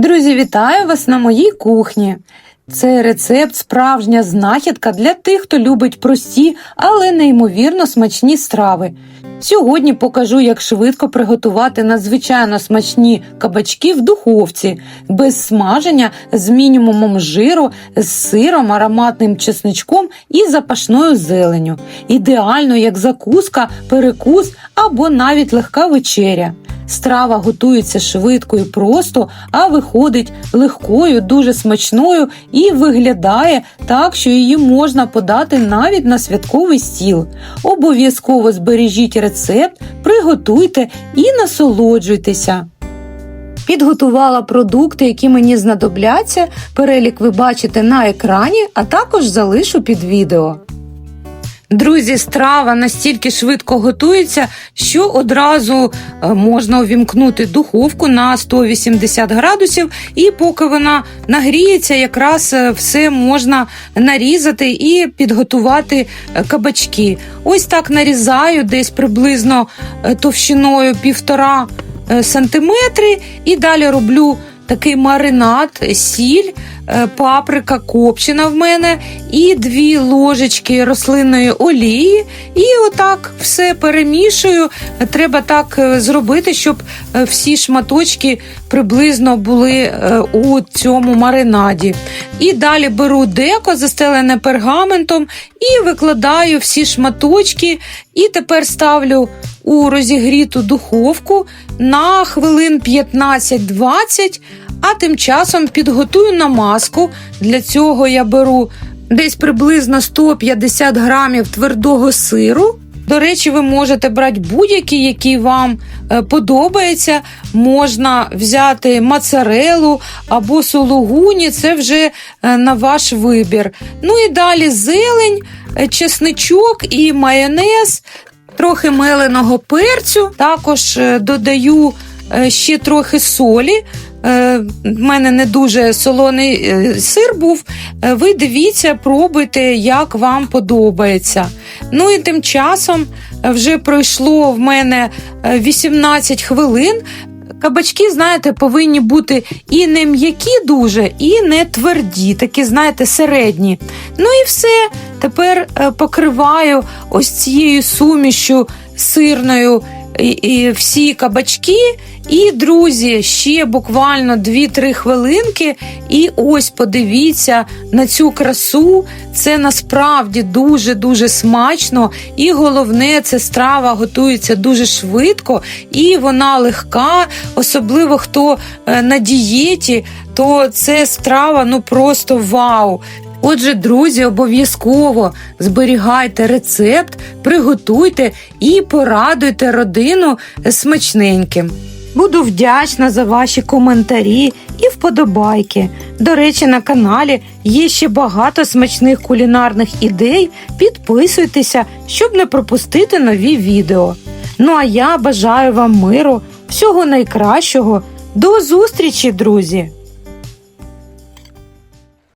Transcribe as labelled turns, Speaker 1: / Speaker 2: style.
Speaker 1: Друзі, вітаю вас на моїй кухні. Це рецепт справжня знахідка для тих, хто любить прості, але неймовірно смачні страви. Сьогодні покажу, як швидко приготувати надзвичайно смачні кабачки в духовці, без смаження, з мінімумом жиру, з сиром, ароматним чесничком і запашною зеленю. Ідеально як закуска, перекус або навіть легка вечеря. Страва готується швидко і просто, а виходить легкою, дуже смачною і виглядає так, що її можна подати навіть на святковий стіл. Обов'язково збережіть рецепт, приготуйте і насолоджуйтеся. Підготувала продукти, які мені знадобляться. Перелік ви бачите на екрані, а також залишу під відео. Друзі, страва настільки швидко готується, що одразу е, можна увімкнути духовку на 180 градусів, і поки вона нагріється, якраз е, все можна нарізати і підготувати е, кабачки. Ось так нарізаю десь приблизно товщиною півтора е, сантиметри, і далі роблю такий маринад, сіль, е, паприка копчена в мене і дві ложечки рослинної олії. І отак все перемішую. Треба так е, зробити, щоб е, всі шматочки приблизно були у цьому маринаді. І далі беру деко, застелене пергаментом, і викладаю всі шматочки. І тепер ставлю у розігріту духовку на хвилин 15-20, а тим часом підготую намазку. Для цього я беру десь приблизно 150 грамів твердого сиру. До речі, ви можете брати будь-який, який вам е, подобається. Можна взяти моцарелу або сулугуні, це вже е, на ваш вибір. Ну і далі зелень, е, чесничок і майонез, трохи меленого перцю. Також е, додаю е, ще трохи солі. У мене не дуже солоний е, сир був. Е, Ви дивіться, пробуйте, як вам подобається. Ну і тим часом е, вже пройшло в мене е, 18 хвилин. Кабачки, знаєте, повинні бути і не м'які дуже, і не тверді, такі, знаєте, середні. Ну і все. Тепер е, покриваю ось цією сумішю сирною і, всі кабачки. І, друзі, ще буквально 2-3 хвилинки. І ось подивіться на цю красу. Це насправді дуже-дуже смачно. І головне, це страва готується дуже швидко і вона легка, особливо хто е, на дієті, то це страва ну просто вау. Отже, друзі, обов'язково зберігайте рецепт, приготуйте і порадуйте родину смачненьким. Буду вдячна за ваші коментарі і вподобайки. До речі, на каналі є ще багато смачних кулінарних ідей. Підписуйтеся, щоб не пропустити нові відео. Ну а я бажаю вам миру, всього найкращого. До зустрічі, друзі!